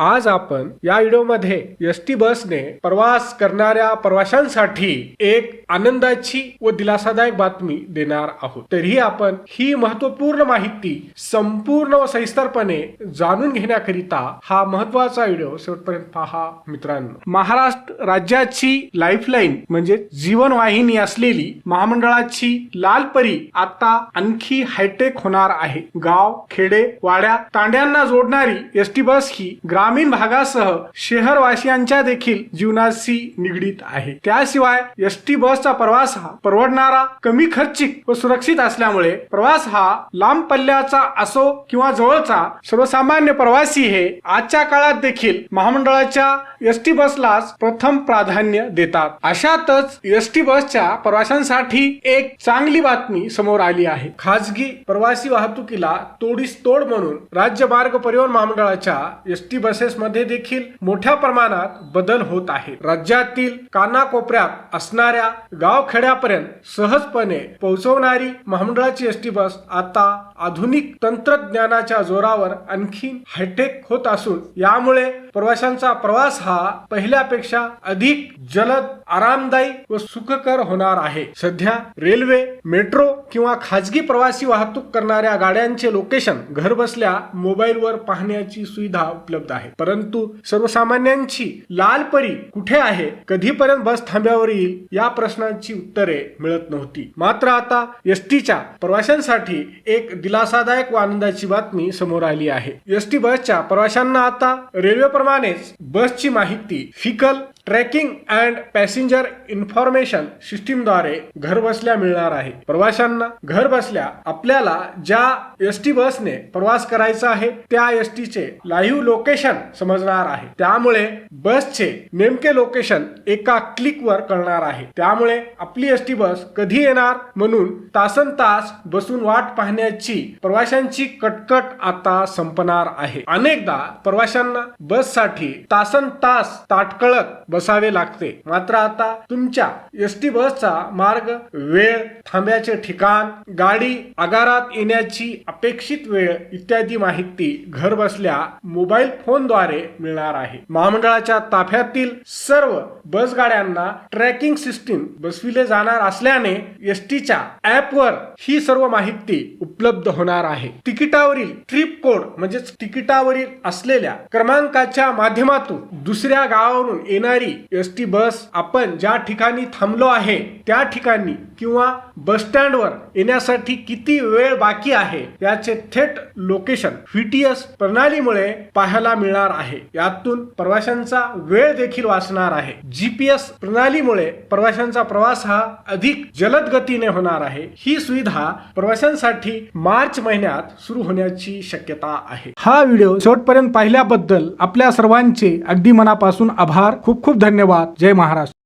आज आपण या व्हिडिओमध्ये एस टी बसने प्रवास करणाऱ्या प्रवाशांसाठी एक आनंदाची व दिलासादायक बातमी देणार आहोत. तरीही आपण ही महत्त्वपूर्ण माहिती संपूर्ण व सविस्तरपणे जाणून घेण्याकरिता हा महत्त्वाचा व्हिडिओ शेवटपर्यंत पहा मित्रांनो. महाराष्ट्र राज्याची लाईफलाईन म्हणजे जीवनवाहिनी असलेली महामंडळाची लाल परी आता आणखी हायटेक होणार आहे. गाव खेडे वाड्या तांड्यांना जोडणारी एस टी बस ही ग्रामीण भागासह शहरवासियांच्या देखील जीवनाशी निगडीत आहे. त्याशिवाय एस टी बसचा प्रवास हा परवडणारा कमी खर्चिक व सुरक्षित असल्यामुळे प्रवास हा लांब पल्ल्याचा असो किंवा जवळचा सर्वसामान्य प्रवासी हे आजच्या काळात देखील महामंडळाच्या एस टी बसलाच प्रथम प्राधान्य देतात. अशातच एस टी बसच्या प्रवाशांसाठी एक चांगली बातमी समोर आली आहे. खाजगी प्रवासी वाहतुकीला तोडीस तोड म्हणून राज्य मार्ग परिवहन महामंडळाच्या एस टी बस मध्ये देखील मोठ्या प्रमाणात बदल होत आहे राज्यातील कानाकोपऱ्यात असणाऱ्या गावखेड्यापर्यंत सहजपणे पोहोचवणारी महामंडळाची एस टी बस आता आधुनिक तंत्रज्ञानाच्या जोरावर आणखी हायटेक होत असून यामुळे प्रवाशांचा प्रवास हा पहिल्यापेक्षा अधिक जलद आरामदायी व सुखकर होणार आहे. सध्या रेल्वे मेट्रो किंवा खाजगी प्रवासी वाहतूक करणाऱ्या गाड्यांचे लोकेशन घर बसल्या मोबाईलवर पाहण्याची सुविधा उपलब्ध आहे. परंतु सर्वसामान्यांची लाल परी कुठे आहे? कधीपर्यंत बस थांब्यावर येईल? या प्रश्नांची उत्तरे मिळत नव्हती. मात्र आता एस टीच्या प्रवाशांसाठी एक दिलासादायक व आनंदाची बातमी समोर आली आहे. एस टी बसच्या प्रवाशांना आता रेल्वे त्याप्रमाणेच बसची माहिती vehicle tracking and passenger information सिस्टीमद्वारे घरबसल्या मिळणार आहे. प्रवाशांना घर बसल्या आपल्याला ज्या एस टी बसने प्रवास करायचा आहे त्या एस टीचे लाईव्ह लोकेशन समजणार आहे. त्यामुळे बसचे नेमके लोकेशन एका क्लिकवर कळणार आहे. त्यामुळे आपली एस टी बस कधी येणार म्हणून तासन तास बसून वाट पाहण्याची प्रवाशांची कटकट आता संपणार आहे. अनेकदा प्रवाशांना बससाठी तासन तास ताटकळत बसावे लागते. मात्र आता तुमच्या एस टी बसचा मार्ग वेळ थांब्याचे ठिकाण गाडी आगारात येण्याची अपेक्षित वेळ इत्यादी माहिती घर बसल्या मोबाईल फोनद्वारे मिळणार आहे. महामंडळाच्या ताफ्यातील सर्व बस गाड्यांना ट्रॅकिंग सिस्टीम बसविले जाणार असल्याने एस टीच्या ऍपवर ही सर्व माहिती उपलब्ध होणार आहे. तिकिटावरील ट्रिप कोड म्हणजेच तिकिटावरील असलेल्या क्रमांकाच्या माध्यमातून दुसऱ्या गावावरून येणारी एस टी बस आपण ज्या ठिकाणी थांबलो आहे त्या ठिकाणी किंवा बस स्टँडवर येण्यासाठी किती वेळ बाकी आहे याचे थेट लोकेशन व्हीटीएस प्रणालीमुळे पाहायला मिळणार आहे. यातून प्रवाशांचा वेळ देखील वाचणार आहे. जीपीएस प्रणालीमुळे प्रवाशांचा प्रवास हा अधिक जलद गतीने होणार आहे. ही सुविधा प्रवाशांसाठी मार्च महिन्यात सुरू होण्याची शक्यता आहे. हा व्हिडिओ शेवटपर्यंत पाहिल्याबद्दल आपल्या सर्वांचे अगदी मनापासून आभार. खूप खूप धन्यवाद. जय महाराष्ट्र.